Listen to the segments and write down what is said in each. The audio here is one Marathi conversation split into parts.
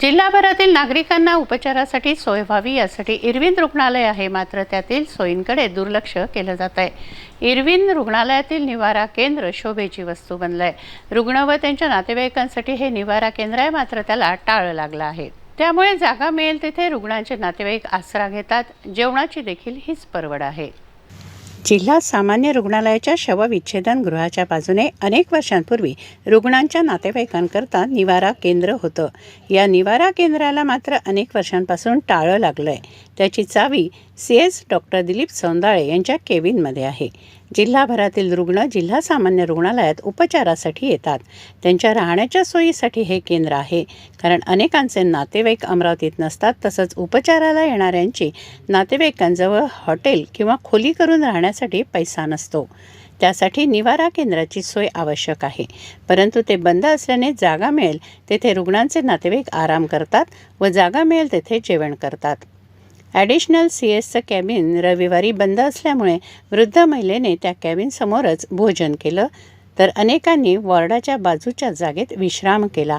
जिल्हाभरातील नागरिकांना उपचारासाठी सोय व्हावी यासाठी इरविन रुग्णालय आहे. मात्र त्यातील सोयींकडे दुर्लक्ष केलं जात आहे. इरविन रुग्णालयातील निवारा केंद्र शोभेची वस्तू बनलं आहे रुग्ण व त्यांच्या नातेवाईकांसाठी हे निवारा केंद्र आहे. मात्र त्याला टाळ लागलं आहे. त्यामुळे जागा मिळेल तिथे रुग्णांचे नातेवाईक आसरा घेतात. जेवणाची देखील हीच परवड आहे. जिल्हा सामान्य रुग्णालयाच्या शवविच्छेदन गृहाच्या बाजूने अनेक वर्षांपूर्वी रुग्णांच्या नातेवाईकांकरता निवारा केंद्र होतं. या निवारा केंद्राला मात्र अनेक वर्षांपासून टाळं लागलं आहे त्याची चावी C S doctor Dilip Saundale यांच्या केविनमध्ये आहे. जिल्हाभरातील रुग्ण जिल्हा सामान्य रुग्णालयात उपचारासाठी येतात. त्यांच्या राहण्याच्या सोयीसाठी हे केंद्र आहे. कारण अनेकांचे नातेवाईक अमरावतीत नसतात तसंच उपचाराला येणाऱ्यांची नातेवाईकांजवळ हॉटेल किंवा खोली करून राहण्यासाठी पैसा नसतो. त्यासाठी निवारा केंद्राची सोय आवश्यक आहे. परंतु ते बंद असल्याने जागा मिळेल तेथे रुग्णांचे नातेवाईक आराम करतात व जागा मिळेल तेथे जेवण करतात. ॲडिशनल सी एसचं कॅबिन रविवारी बंद असल्यामुळे वृद्ध महिलेने त्या कॅबिनसमोरच भोजन केलं तर अनेकांनी वॉर्डाच्या बाजूच्या जागेत विश्राम केला.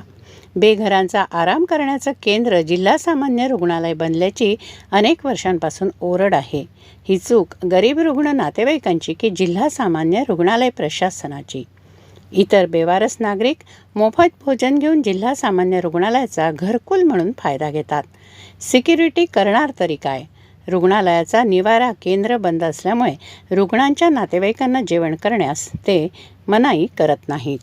बेघरांचा आराम करण्याचं केंद्र जिल्हा सामान्य रुग्णालय बनल्याची अनेक वर्षांपासून ओरड आहे. ही चूक गरीब रुग्ण नातेवाईकांची की जिल्हा सामान्य रुग्णालय प्रशासनाची? इतर बेवारस नागरिक मोफत भोजन घेऊन जिल्हा सामान्य रुग्णालयाचा घरकुल म्हणून फायदा घेतात. सिक्युरिटी करणार तरी काय? रुग्णालयाचा निवारा केंद्र बंद असल्यामुळे रुग्णांच्या नातेवाईकांना जेवण करण्यास ते मनाई करत नाहीत.